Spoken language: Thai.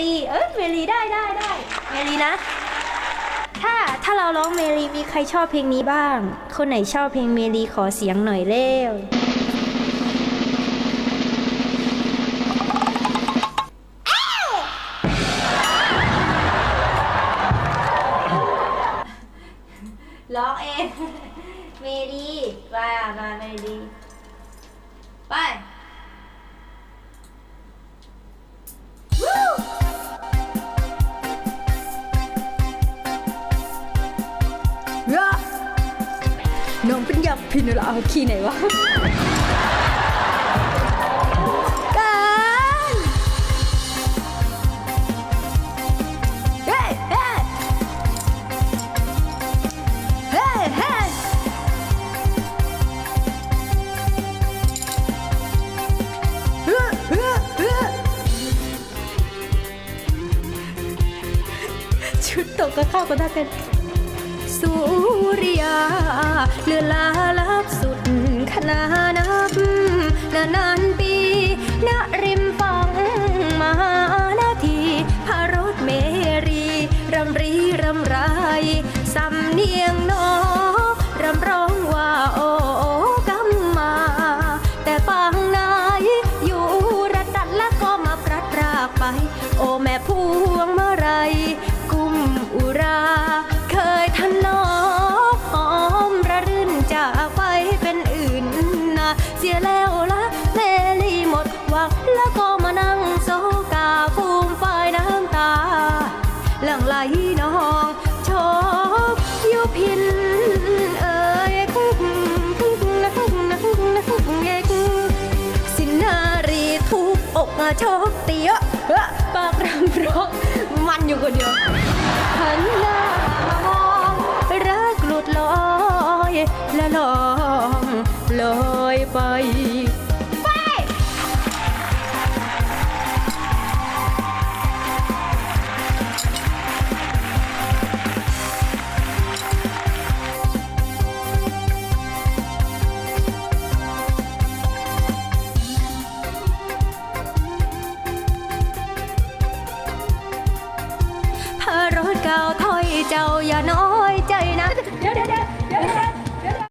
ลีเอ้ยเมลีได้ได้ได้เมลีนะ ถ้าถ้าเราร้องเมลีมีใครชอบเพลงนี้บ้าง คนไหนชอบเพลงเมลีขอเสียงหน่อยเร็วร้องเอง เมลีมามาเมลีไป น้องเป็นยักษ์พี่นราเอาขี้ไหนวะกันเฮ้ยเฮ้เฮ้เฮ้เฮ้เฮ้เฮ้ชุดตกก็เข้ากันได้เป็น สุริยาเลือนลาลับสุดขนานับนานานปีณริมฝั่งมหานาทีพารถเมรีรำรีรำไรสำเนียงนกรำร้องว่าโอ้กำมา แต่ปางนายอยู่ระดัดแล้วก็มาพลัดรากไป โอ้แม่พวงเมาไร บอกอะโชคเตี้ยเอ้อปากรำร้องมันอยู่คนเดียวหันหน้ามามองรักหลุดลอยและลองลอยไปาวถเก่าถอยเจ้าอย่าน้อ